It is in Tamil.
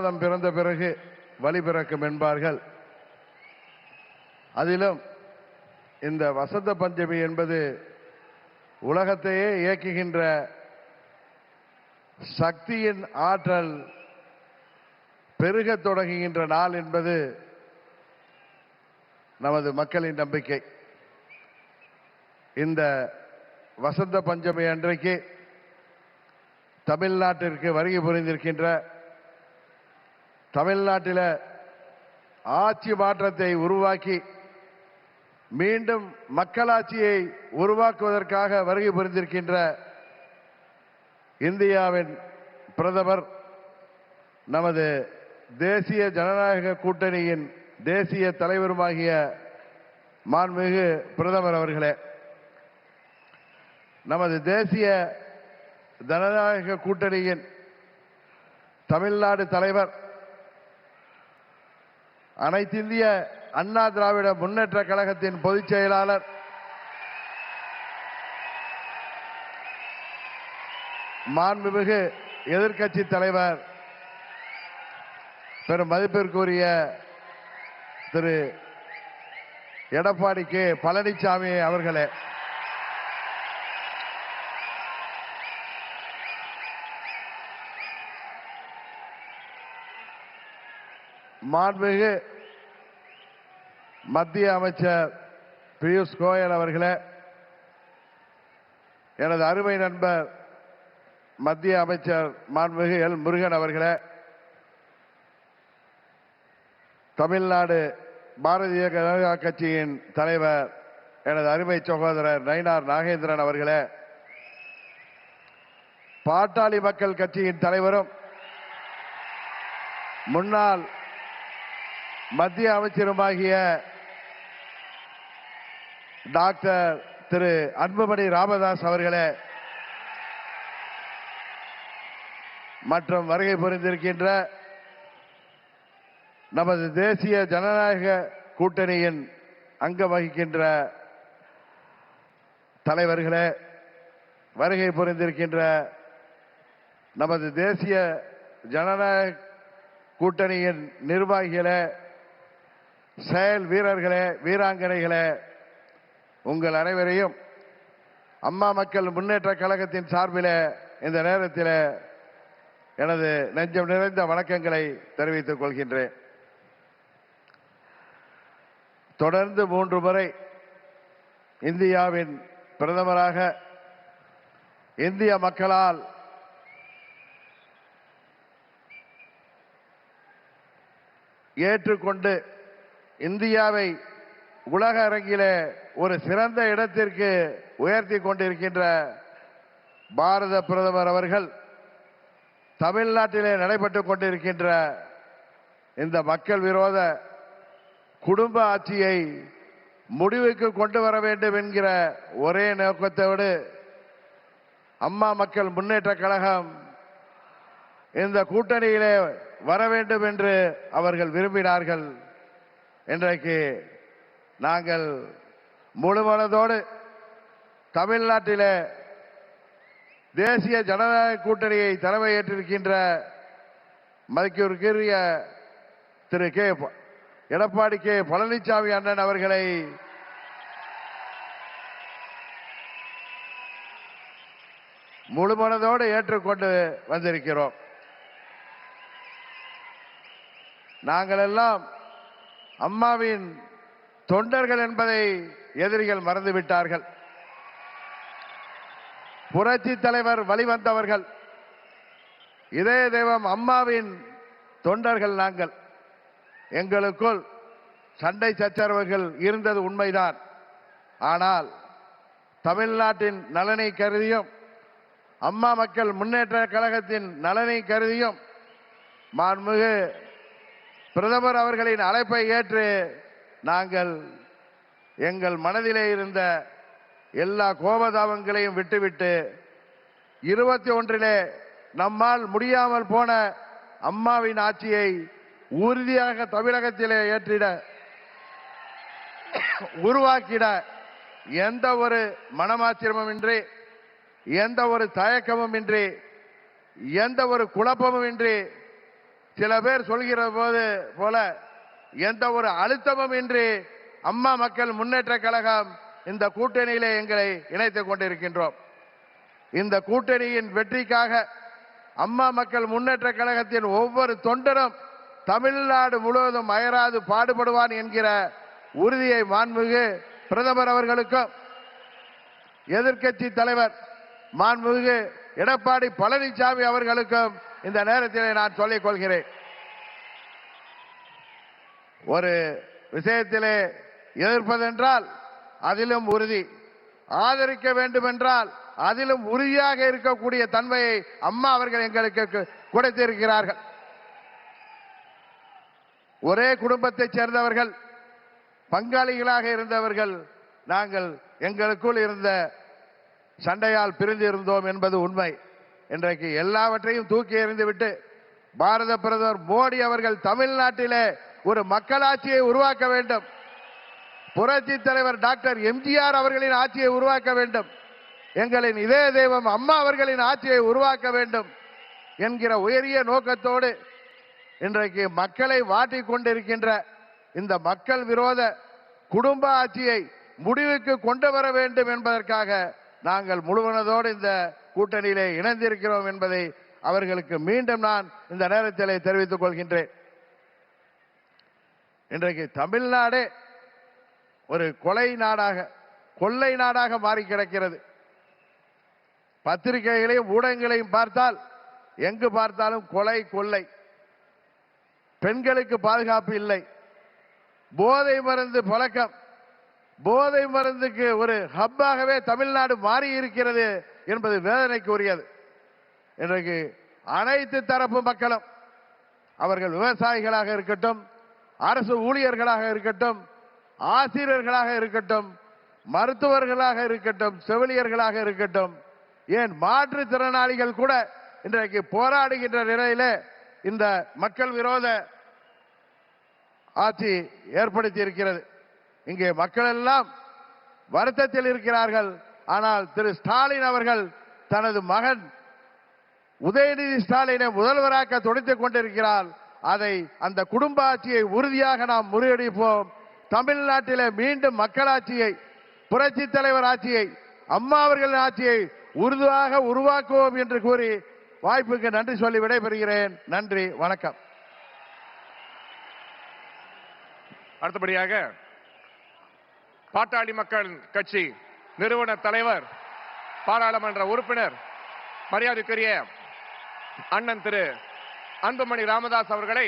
மாதம் பிறந்த பிறகு வழி பிறக்கும் என்பார்கள். அதிலும் இந்த வசந்த பஞ்சமி என்பது உலகத்தையே இயக்குகின்ற சக்தியின் ஆற்றல் பெருகத் தொடங்குகின்ற நாள் என்பது நமது மக்களின் நம்பிக்கை. இந்த வசந்த பஞ்சமி அன்றைக்கு தமிழ்நாட்டிற்கு வருகை புரிந்திருக்கின்ற தமிழ்நாட்டில் ஆட்சி மாற்றத்தை உருவாக்கி மீண்டும் மக்களாட்சியை உருவாக்குவதற்காக வருகை புரிந்திருக்கின்ற இந்தியாவின் பிரதமர் நமது தேசிய ஜனநாயக கூட்டணியின் தேசிய தலைவருமாகிய மாண்புமிகு பிரதமர் அவர்களே நமது தேசிய ஜனநாயக கூட்டணியின் தமிழ்நாடு தலைவர் அனைத்திந்திய அண்ணா திராவிட முன்னேற்ற கழகத்தின் பொதுச் செயலாளர் மாண்புமிகு எதிர்கட்சி தலைவர் பெரும் மதிப்பிற்குரிய திரு எடப்பாடி கே பழனிசாமி அவர்களே. மாண்புமிகு மத்திய அமைச்சர் பியூஷ் கோயல் அவர்களே எனது அருமை நண்பர் மத்திய அமைச்சர் மாண்புமிகு எல். முருகன் அவர்களே தமிழ்நாடு பாரதிய ஜனதா கட்சியின் தலைவர் எனது அருமை சகோதரர் நயினார் நாகேந்திரன் அவர்களே பாட்டாளி மக்கள் கட்சியின் தலைவரும் முன்னாள் மத்திய அமைச்சருமாகிய டாக்டர் திரு அன்புமணி ராமதாஸ் அவர்களே மற்றும் வருகை புரிந்திருக்கின்ற நமது தேசிய ஜனநாயக கூட்டணியின் அங்கம் வகிக்கின்ற தலைவர்களே வருகை புரிந்திருக்கின்ற நமது தேசிய ஜனநாயக கூட்டணியின் நிர்வாகிகளே செயல் வீரர்களே வீராங்கனைகளே உங்கள் அனைவரையும் அம்மா மக்கள் முன்னேற்ற கழகத்தின் சார்பில் இந்த நேரத்தில் எனது நெஞ்சம் நிறைந்த வணக்கங்களை தெரிவித்துக் கொள்கின்றேன். தொடர்ந்து மூன்று முறை இந்தியாவின் பிரதமராக இந்திய மக்களால் ஏற்றுக்கொண்டு இந்தியாவை உலக அரங்கிலே ஒரு சிறந்த இடத்திற்கு உயர்த்தி கொண்டிருக்கின்ற பாரத பிரதமர் அவர்கள் தமிழ்நாட்டிலே நடைபெற்றுக் கொண்டிருக்கின்ற இந்த மக்கள் விரோத குடும்ப ஆட்சியை முடிவுக்கு கொண்டு வர வேண்டும் என்கிற ஒரே நோக்கத்தோடு அம்மா மக்கள் முன்னேற்ற கழகம் இந்த கூட்டணியிலே வர வேண்டும் என்று அவர்கள் விரும்பினார்கள். இன்றைக்கு நாங்கள் முழுமனதோடு தமிழ்நாட்டில் தேசிய ஜனநாயக கூட்டணியை தலைமையேற்றிருக்கின்ற மதிப்பிற்குரிய திரு கே. ப- எடப்பாடி கே. பழனிசாமி அண்ணன் அவர்களை முழுமனதோடு ஏற்றுக்கொண்டு வந்திருக்கிறோம். நாங்கள் எல்லாம் அம்மாவின் தொண்டர்கள் என்பதை எதிரிகள் மறந்துவிட்டார்கள். புரட்சி தலைவர் வழிவந்தவர்கள். இதய தெய்வம் அம்மாவின் தொண்டர்கள் நாங்கள். எங்களுக்குள் சண்டை சச்சரவுகள் இருந்தது உண்மைதான். ஆனால் தமிழ்நாட்டின் நலனை கருதியும் அம்மா மக்கள் முன்னேற்ற கழகத்தின் நலனை கருதியும் மாண்புமிகு பிரதமர் அவர்களின் அழைப்பை ஏற்று நாங்கள் எங்கள் மனதிலே இருந்த எல்லா கோபதாபங்களையும் விட்டுவிட்டு இருபத்தி ஒன்றிலே நம்மால் முடியாமல் போன அம்மாவின் ஆட்சியை உறுதியாக தமிழகத்திலே ஏற்றிட உருவாக்கிட எந்த ஒரு மனமாச்சிரமும் எந்த ஒரு தயக்கமும் இன்றி எந்த ஒரு குழப்பமும் இன்றி சில பேர் சொல்கிற போது போல எந்த ஒரு அழுத்தமும் இன்றி அம்மா மக்கள் முன்னேற்ற கழகம் இந்த கூட்டணியிலே எங்களை இணைத்துக் கொண்டிருக்கின்றோம். இந்த கூட்டணியின் வெற்றிக்காக அம்மா மக்கள் முன்னேற்ற கழகத்தின் ஒவ்வொரு தொண்டரும் தமிழ்நாடு முழுவதும் அயராது பாடுபடுவான் என்கிற உறுதியை மாண்புமிகு பிரதமர் அவர்களுக்கும் எதிர்க்கட்சி தலைவர் மாண்புமிகு எடப்பாடி பழனிசாமி அவர்களுக்கும் இந்த நேரத்திலே நான் சொல்லிக் கொள்கிறேன். ஒரு விஷயத்திலே எதிர்ப்பதென்றால் அதிலும் உறுதி. ஆதரிக்க வேண்டுமென்றால் அதிலும் உறுதியாக இருக்கக்கூடிய தன்மையை அம்மா அவர்கள் எங்களுக்கு கு- கொடுத்திருக்கிறார்கள். ஒரே குடும்பத்தைச் சேர்ந்தவர்கள் பங்காளிகளாக இருந்தவர்கள் நாங்கள் எங்களுக்குள் இருந்த சண்டையால் பிரிந்து இருந்தோம் என்பது உண்மை. இன்றைக்கு எல்லாவற்றையும் தூக்கி எறிந்துவிட்டு பாரத பிரதமர் மோடி அவர்கள் தமிழ்நாட்டிலே ஒரு மக்களாட்சியை உருவாக்க வேண்டும். புரட்சி தலைவர் டாக்டர் எம்ஜிஆர் அவர்களின் ஆட்சியை உருவாக்க வேண்டும். எங்களின் இதய தெய்வம் அம்மா அவர்களின் ஆட்சியை உருவாக்க வேண்டும் என்கிற உயரிய நோக்கத்தோடு இன்றைக்கு மக்களை வாட்டி கொண்டிருக்கின்ற இந்த மக்கள் விரோத குடும்ப ஆட்சியை முடிவுக்கு கொண்டு வர வேண்டும் என்பதற்காக நாங்கள் முழுவனதோடு இந்த கூட்டணியிலே இணைந்திருக்கிறோம் என்பதை அவர்களுக்கு மீண்டும் நான் இந்த நேரத்திலே தெரிவித்துக் கொள்கின்றேன். இன்றைக்கு தமிழ்நாடே ஒரு கொலை நாடாக கொள்ளை நாடாக மாறி கிடக்கிறது. பத்திரிகைகளையும் ஊடகங்களையும் பார்த்தால் எங்கு பார்த்தாலும் கொலை கொள்ளை. பெண்களுக்கு பாதுகாப்பு இல்லை. போதை மருந்து பழக்கம். போதை மருந்துக்கு ஒரு ஹப்பாகவே தமிழ்நாடு மாறி இருக்கிறது என்பது வேதனைக்குரியது. இன்றைக்கு அனைத்து தரப்பு மக்களும் அவர்கள் விவசாயிகளாக இருக்கட்டும் அரசு ஊழியர்களாக இருக்கட்டும் ஆசிரியர்களாக இருக்கட்டும் மருத்துவர்களாக இருக்கட்டும் செவிலியர்களாக இருக்கட்டும் ஏன் மாற்றுத்திறனாளிகள் கூட இன்றைக்கு போராடுகின்ற நிலையில இந்த மக்கள் விரோத ஆட்சி ஏற்படுத்தி இருக்கிறது இங்கே மக்கள் எல்லாம் வருத்தத்தில் இருக்கிறார்கள். ஆனால் திரு ஸ்டாலின் அவர்கள் தனது மகன் உதயநிதி ஸ்டாலினை முதல்வராக்க துடைத்துக் கொண்டிருக்கிறார். அதை அந்த குடும்ப ஆட்சியை உறுதியாக நாம் முறியடிப்போம். தமிழ்நாட்டிலே மீண்டும் மக்களாட்சியை புரட்சி தலைவர் ஆட்சியை அம்மா அவர்களின் ஆட்சியை உறுதியாக உருவாக்குவோம் என்று கூறி வாய்ப்புக்கு நன்றி சொல்லி விடைபெறுகிறேன். நன்றி வணக்கம். அடுத்தபடியாக பாட்டாளி மக்கள் கட்சி நிறுவன தலைவர் பாராளுமன்ற உறுப்பினர் மரியாதைக்குரிய அண்ணன் திரு அன்புமணி ராமதாஸ் அவர்களை